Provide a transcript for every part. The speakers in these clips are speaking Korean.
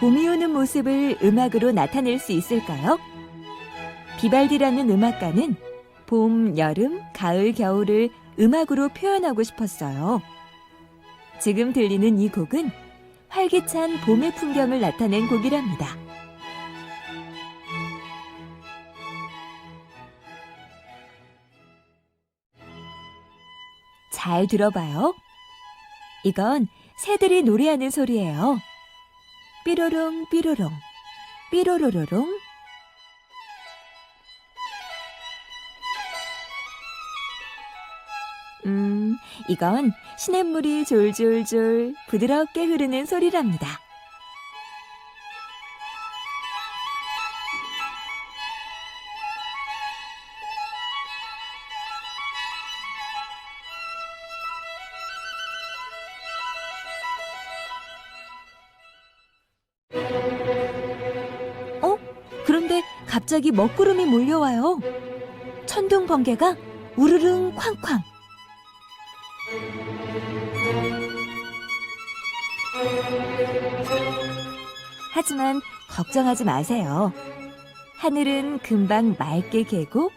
봄이 오는 모습을 음악으로 나타낼 수 있을까요? 비발디라는 음악가는 봄, 여름, 가을, 겨울을 음악으로 표현하고 싶었어요. 지금 들리는 이 곡은 활기찬 봄의 풍경을 나타낸 곡이랍니다. 잘 들어봐요. 이건 새들이 노래하는 소리예요. 삐로롱 삐로롱 삐로로로롱 음, 이건 시냇물이 졸졸졸 부드럽게 흐르는 소리랍니다. 그런데 갑자기 먹구름이 몰려와요. 천둥 번개가 우르릉 쾅쾅. 하지만 걱정하지 마세요. 하늘은 금방 맑게 개고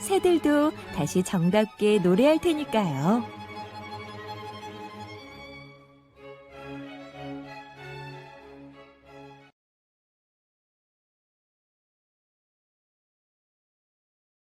새들도 다시 정답게 노래할 테니까요.